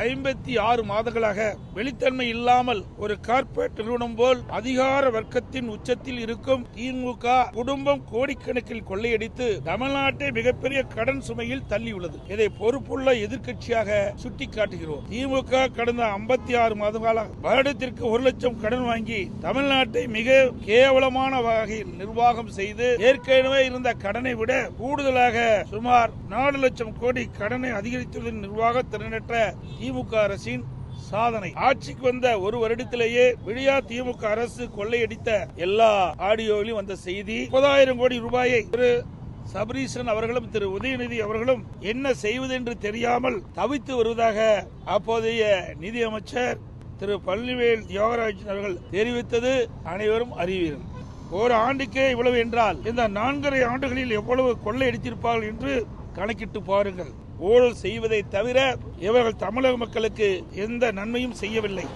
ஐம்பத்தி ஆறு மாதங்களாக வெளித்தன்மை இல்லாமல் ஒரு கார்ப்பரேட் நிறுவனம் போல் அதிகார வர்க்கத்தின் உச்சத்தில் இருக்கும் திமுக குடும்பம் கோடிக்கணக்கில் கொள்ளையடித்து தமிழ்நாட்டை மிகப்பெரிய கடன் சுமையில் தள்ளியுள்ளது. இதை பொறுப்புள்ள எதிர்க்கட்சியாக சுட்டிக்காட்டுகிறோம். திமுக கடந்த ஐம்பத்தி ஆறு மாத கால வருடத்திற்கு ஒரு லட்சம் கடன் வாங்கி தமிழ்நாட்டை மிக கேவலமான வகையில் நிர்வாகம் செய்து ஏற்கனவே இருந்த கடனை விட கூடுதலாக சுமார் நாலு லட்சம் கோடி கடனை அதிகரித்துள்ள நிர்வாக திறனற்ற திமுக அரசின் சாதனை. ஆட்சிக்கு வந்த ஒரு வருடத்திலேயே விழியா திமுக அரசு கொள்ளையடித்த எல்லா ஆடியோவிலும் வந்த செய்தி முப்பதாயிரம் கோடி ரூபாயை திரு சபரீசன் அவர்களும் திரு உதயநிதி அவர்களும் என்ன செய்வது என்று தெரியாமல் தவித்து வருவதாக அப்போதைய நிதியமைச்சர் திரு பழனிவேல் தியாகராஜன் அவர்கள் தெரிவித்தது அனைவரும் அறிவீர்கள். ஒரு ஆண்டுக்கே இவ்வளவு என்றால் இந்த நான்கரை ஆண்டுகளில் எவ்வளவு கொள்ளையடித்திருப்பார்கள் என்று கணக்கிட்டு பாருங்கள். ஊழல் செய்வதை தவிர இவர்கள் தமிழக மக்களுக்கு எந்த நன்மையும் செய்யவில்லை.